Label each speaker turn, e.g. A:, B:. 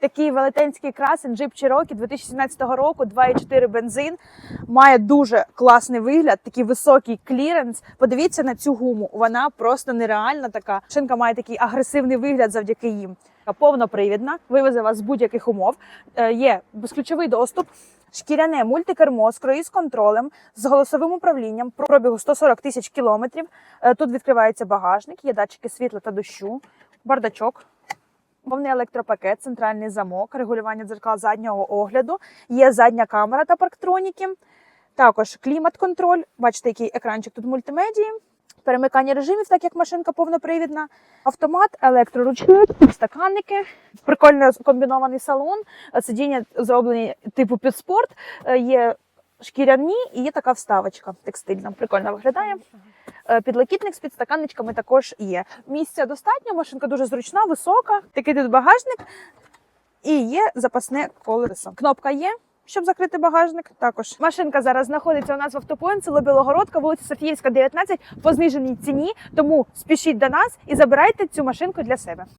A: Такий велетенський красень Jeep Cherokee 2017 року, 2,4 бензин. Має дуже класний вигляд, такий високий кліренс. Подивіться на цю гуму. Вона просто нереальна така. Шинка має такий агресивний вигляд завдяки їм. Повнопривідна, вивезе вас з будь-яких умов. Е, Є безключовий доступ. Шкіряне мультикермо з круїз контролем, з голосовим управлінням, пробігу 140 тисяч кілометрів. Е, Тут відкривається багажник, є датчики світла та дощу, бардачок, повний електропакет, центральний замок, регулювання дзеркал заднього огляду, є задня камера та парктроніки. Також клімат-контроль. Бачите, який екранчик тут мультимедії. Перемикання режимів, так як машинка повнопривідна, автомат, електроручник, стаканники, прикольно комбінований салон, сидіння зроблені типу під спорт, е, є шкіряні і є така вставочка текстильна. Прикольно виглядає. Е, Підлокітник з підстаканничками також є. Місця достатньо, машинка дуже зручна, висока. Такий тут багажник і є запасне колесо. Кнопка є. Щоб закрити багажник, також машинка зараз знаходиться у нас в автопоінт, село Білогородка, вулиця Софіївська, 19, по зниженій ціні. Тому спішіть до нас і забирайте цю машинку для себе.